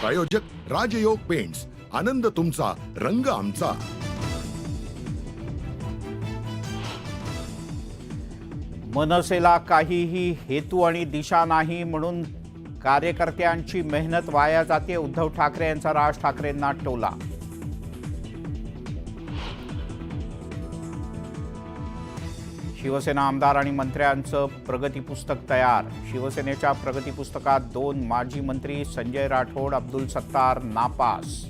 प्रायोजक राजयोग पेंट्स. आनंद तुमचा रंग आमचा. मनसेला काहीही हेतू आणि दिशा नाही म्हणून कार्यकर्त्यांची मेहनत वाया जाते उद्धव ठाकरे यांचा राज ठाकरेंना टोला. शिवसेना आमदार आणि मंत्र्यांचं प्रगती पुस्तक तयार. शिवसेनेच्या प्रगती पुस्तकात दोन माजी मंत्री संजय राठोड अब्दुल सत्तार नापास.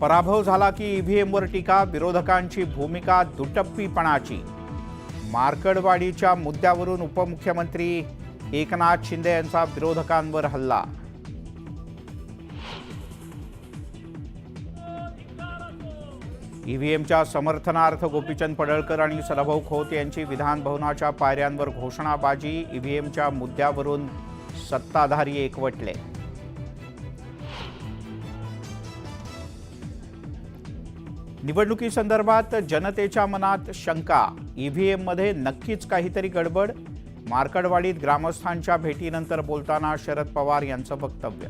पराभव झाला की ईव्हीएमवर टीका विरोधकांची भूमिका दुटप्पीपणाची. मार्कडवाडीच्या मुद्द्यावरून उपमुख्यमंत्री एकनाथ शिंदे यांचा विरोधकांवर हल्ला. ईव्हीएमच्या समर्थनार्थ गोपीचंद पडळकर आणि सदाभाऊ खोत यांची विधानभवनाच्या पायऱ्यांवर घोषणाबाजी ईव्हीएमच्या मुद्द्यावरून सत्ताधारी एकवटले. निवडणुकीसंदर्भात जनतेच्या मनात शंका ईव्हीएममध्ये नक्कीच काहीतरी गडबड? मार्कडवाडीत ग्रामस्थांच्या भेटीनंतर बोलताना शरद पवार यांचं वक्तव्य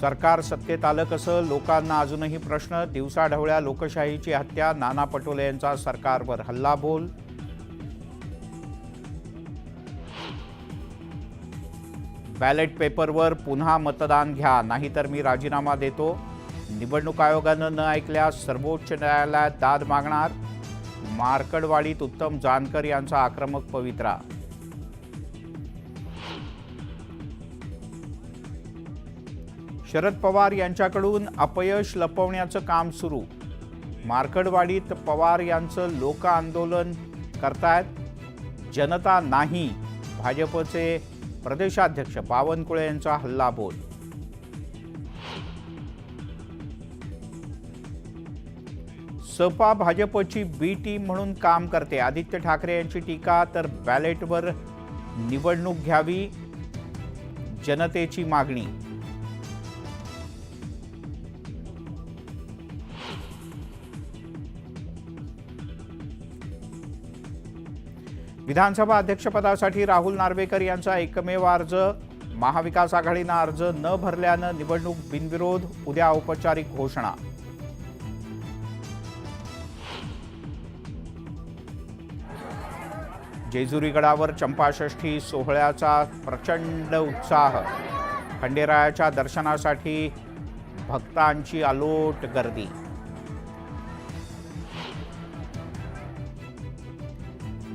सरकार सत्तेत आलं कसं? लोकांना अजूनही प्रश्न. दिवसाढवळ्या लोकशाहीची हत्या. नाना पटोले यांचा सरकारवर हल्लाबोल. बॅलेट पेपरवर पुन्हा मतदान घ्या. नाहीतर मी राजीनामा देतो. निवडणूक आयोगानं न ऐकल्यास सर्वोच्च न्यायालयात दाद मागणार. मार्कडवाडीत उत्तम जानकर यांचा आक्रमक पवित्रा शरद पवार यांच्याकडून अपयश लपवण्याचं काम सुरू. मार्कडवाडीत पवार यांचं लोक आंदोलन करतायत. जनता नाही भाजपचे प्रदेशाध्यक्ष बावनकुळे यांचा हल्लाबोल. सपा भाजपची बी टीम म्हणून काम करते. आदित्य ठाकरे यांची टीका तर बॅलेटवर निवडणूक घ्यावी जनतेची मागणी. विधानसभा अध्यक्षपदासाठी राहुल नार्वेकर यांचा एकमेव अर्ज. महाविकास आघाडीनं अर्ज न भरल्यानं निवडणूक बिनविरोध उद्या औपचारिक घोषणा. जेजुरी गडावर चंपाषष्ठी सोहळ्याचा प्रचंड उत्साह. खंडेरायाच्या दर्शनासाठी भक्तांची अलोट गर्दी.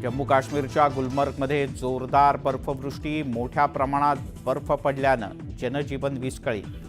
जम्मू काश्मीरच्या गुलमर्गमध्ये जोरदार बर्फवृष्टी मोठ्या प्रमाणात बर्फ पडल्यानं जनजीवन विस्कळीत.